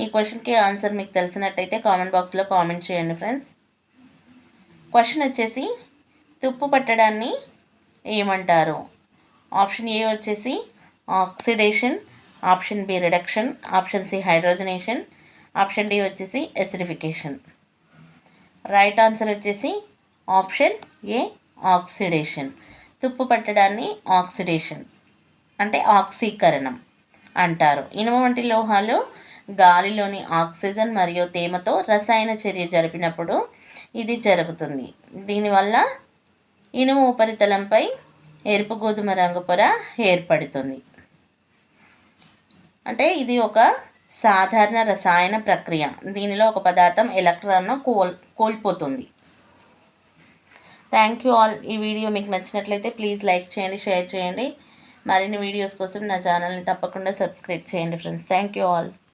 ఈ క్వశ్చన్కి ఆన్సర్ మీకు తెలిసినట్టయితే కామెంట్ బాక్స్లో కామెంట్ చేయండి ఫ్రెండ్స్ క్వశ్చన్ వచ్చేసి తుప్పు పట్టడాన్ని ఏమంటారు? ఆప్షన్ ఏ వచ్చేసి oxidation option B reduction option C hydrogenation option D వచ్చేసి ఎసిడిఫికేషన్ రైట్ ఆన్సర్ వచ్చేసి ఆప్షన్ ఏ ఆక్సిడేషన్ తుప్పు పట్టడాన్ని ఆక్సిడేషన్ అంటే ఆక్సీకరణం అంటారు. ఇనుము వంటి లోహాలు గాలిలోని ఆక్సిజన్ మరియు తేమతో రసాయన చర్య జరిపినప్పుడు ఇది జరుగుతుంది. దీనివల్ల ఇనుము ఉపరితలంపై ఎరుపు గోధుమ రంగు పొర ఏర్పడుతుంది. అంటే ఇది ఒక సాధారణ రసాయన ప్రక్రియ. దీనిలో ఒక పదార్థం ఎలక్ట్రాన్ను కోల్ కోల్పోతుంది. థ్యాంక్ యూ ఆల్ ఈ వీడియో మీకు నచ్చినట్లయితే ప్లీజ్ లైక్ చేయండి షేర్ చేయండి. మరిన్ని వీడియోస్ కోసం నా ఛానల్ని తప్పకుండా సబ్స్క్రైబ్ చేయండి ఫ్రెండ్స్ థ్యాంక్ యూ ఆల్